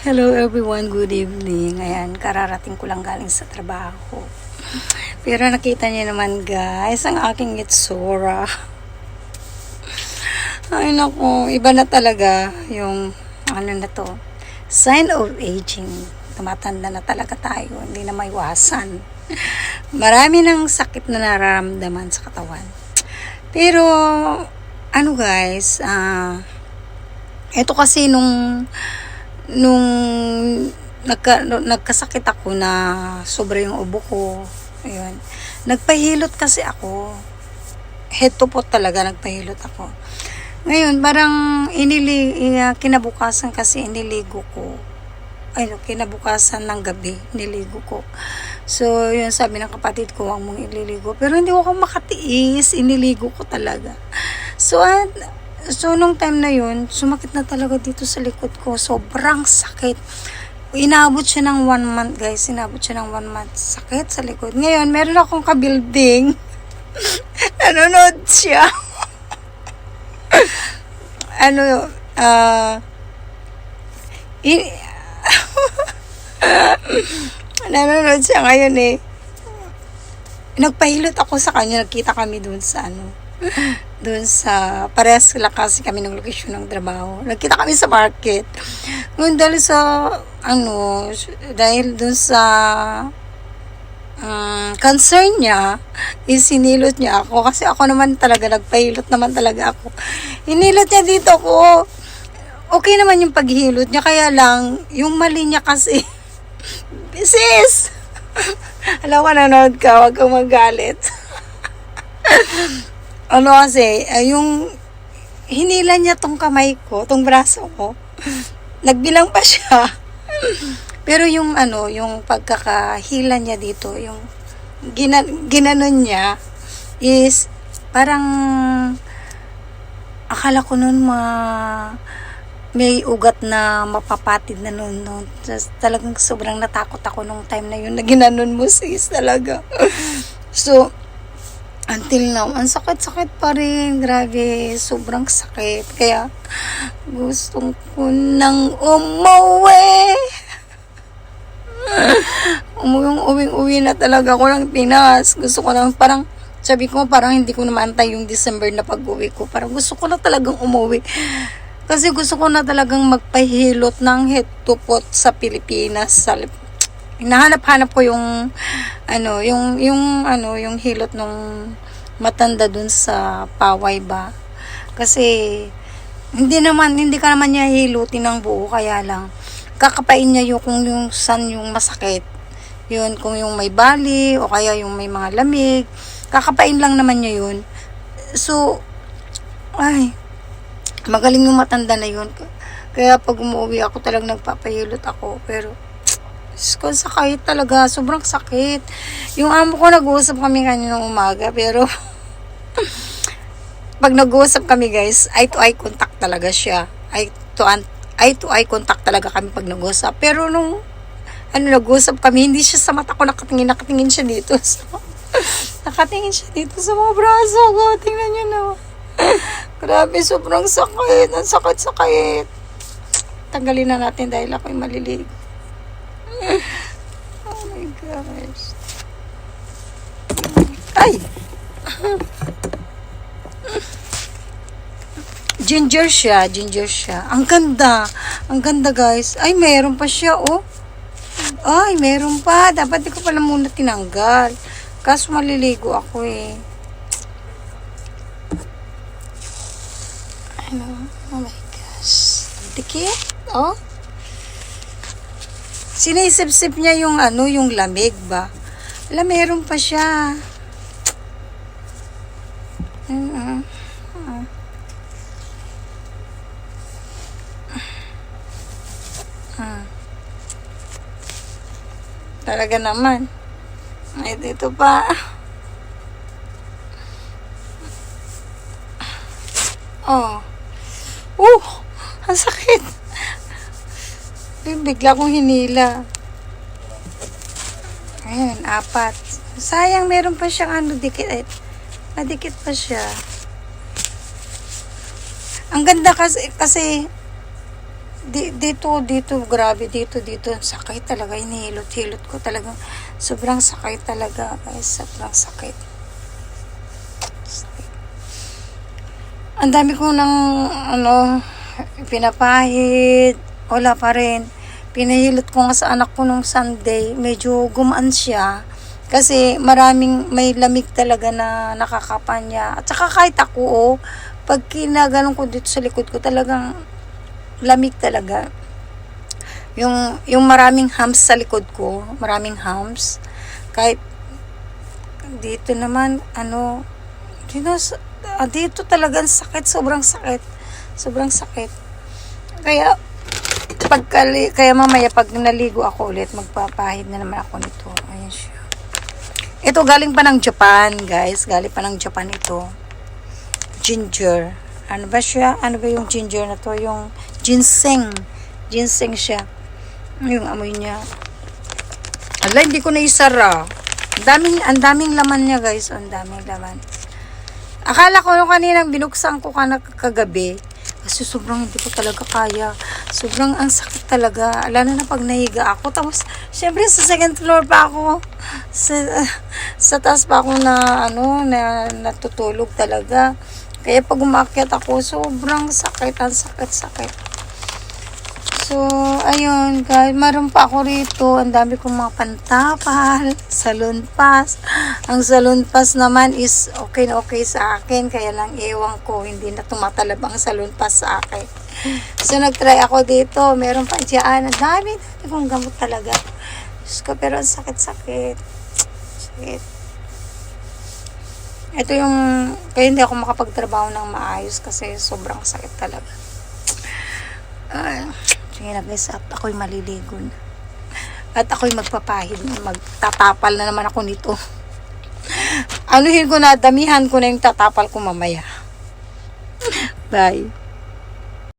Hello everyone, good evening. Ayan, kararating ko lang galing sa trabaho. Pero nakita niyo naman guys, ang aking itsura. Ay naku, iba na talaga yung ano na to. Sign of aging. Tumatanda na talaga tayo, hindi na maiwasan. Marami ng sakit na nararamdaman sa katawan. Pero, ano guys, ah, ito kasi nung nung nagka, nagkasakit ako na sobra yung ubo ko, ayun, nagpahilot kasi ako. Head to foot talaga, nagpahilot ako. Ngayon, parang inili, ina- kinabukasan kasi iniligo ko. Ay, no, kinabukasan ng gabi, niligo ko. So, yun sabi ng kapatid ko, huwag mong ililigo. Pero hindi ko makatiis, iniligo ko talaga. So, at, so nung time na yun, sumakit na talaga dito sa likod ko. Sobrang sakit. Inabot siya ng one month, guys. Inabot siya ng one month. Sakit sa likod. Ngayon, meron akong kabuilding. Nanonood siya. ano, ah, i- nanonood siya ngayon eh. Nagpahilot ako sa kanya, nagkita kami doon sa ano, doon sa, parehas lang kasi kami ng location ng trabaho. Nagkita kami sa market. Ngayon dahil sa, ano, dahil doon sa, um, concern niya, is sinilot niya ako. Kasi ako naman talaga, nagpahilot naman talaga ako. Hinilot niya dito ko. Okay naman yung paghilot niya, kaya lang, yung mali niya kasi, sis! Alam ko, nanonood ka, huwag kang magalit. Ano kasi, ay, yung hinila niya tong kamay ko, tong braso ko, nagbilang pa siya. Pero yung ano, yung pagkakahila niya dito, yung gina, ginanon niya is parang akala ko nun ma may ugat na mapapatid na nun, no. Talagang sobrang natakot ako nung time na yun na ginanon mo sis talaga. so, until now, ang sakit-sakit pa rin. Grabe, sobrang sakit. Kaya, gusto ko nang umuwi. Umuwing uwing-uwi na talaga ako ng Pinas. Gusto ko lang parang, sabi ko parang hindi ko na maantay yung December na pag-uwi ko. Parang gusto ko na talagang umuwi. Kasi gusto ko na talagang magpahilot ng head to foot sa Pilipinas. Sa, hinahanap-hanap ko yung ano, yung yung ano, yung hilot nung matanda dun sa Paway ba. Kasi hindi naman hindi ka naman niya hilutin ng buo kaya lang kakapain niya yung kung yung san yung masakit. Yun, kung yung may bali o kaya yung may mga lamig, kakapain lang naman niya yun. So, ay, magaling yung matanda na yun. Kaya pag umuwi ako talagang nagpapahilot ako. Pero, Ko, sakit talaga. Sobrang sakit. Yung amo ko, nag-uusap kami kaninang umaga. Pero, pag nag-uusap kami guys, eye to eye contact talaga siya. Eye to, eye to eye contact talaga kami pag nag-uusap. Pero nung, ano, nag-uusap kami, hindi siya sa mata ko nakatingin, nakatingin siya dito. So, nakatingin siya dito sa mga braso ko. Tingnan niyo na. Grabe, sobrang sakit. Ang sakit-sakit. Tanggalin na natin dahil ako'y malilig. Oh my gosh. Ay! Ginger siya, ginger siya. Ang ganda. Ang ganda, guys. Ay, meron pa siya, oh. Ay, meron pa. Dapat di ko pala muna tinanggal. Kaso maliligo ako, eh. Ano? Oh my gosh. Dikit, oh. Sinisip-sip niya yung ano, yung lamig ba? Wala, meron pa siya. Talaga naman. Ay, dito pa. Oh. Uh! Ang sakit. Bigla kong hinila. Ayan, apat. Sayang, meron pa siyang ano, dikit. Ay, nadikit pa siya. Ang ganda kasi, kasi di, dito, dito, grabe, dito, dito, sakit talaga, hinihilot-hilot ko talaga. Sobrang sakit talaga, guys, sobrang sakit. Ang dami ko ng, ano, pinapahid, wala pa rin. Pinahilot ko nga sa anak ko nung Sunday, medyo gumaan siya. Kasi maraming, may lamig talaga na nakakapanya. At saka kahit ako, oh, pag kinaganon ko dito sa likod ko, talagang lamig talaga. Yung, yung maraming humps sa likod ko, maraming humps. Kahit dito naman, ano, dito, ah, dito talagang sakit, sobrang sakit. Sobrang sakit. Kaya, pagkali, kaya mamaya pag naligo ako ulit, magpapahid na naman ako nito. Ayan siya. Ito galing pa ng Japan, guys. Galing pa ng Japan ito. Ginger. Ano ba siya? Ano ba yung ginger na to? Yung ginseng. Ginseng siya. Yung amoy niya. Ala, hindi ko na isara. Ang daming, ang daming laman niya, guys. Ang daming laman. Akala ko nung kanina binuksan ko ka kagabi. Kasi sobrang hindi ko talaga kaya. Sobrang ang sakit talaga. Lalo na pag nahiga ako. Tapos, syempre sa second floor pa ako. Sa, sa taas pa ako na, ano, na natutulog talaga. Kaya pag umakyat ako, sobrang sakit. Ang sakit-sakit. So, ayun guys, meron pa ako rito. Ang dami kong mga pantapal, salon pass. Ang salon pass naman is okay na okay sa akin. Kaya lang ewan ko, hindi na tumatalab ang salon pass sa akin. So, nagtry ako dito. Meron pa dyan. Ang dami, dami kong gamot talaga. Diyos ko, pero ang sakit-sakit. Sakit. Ito yung, kaya hindi ako makapagtrabaho ng maayos kasi sobrang sakit talaga. Ay, sige na guys, at ako'y maliligo na. At ako'y magpapahid, magtatapal na naman ako nito. Anuhin ko na, damihan ko na yung tatapal ko mamaya. Bye.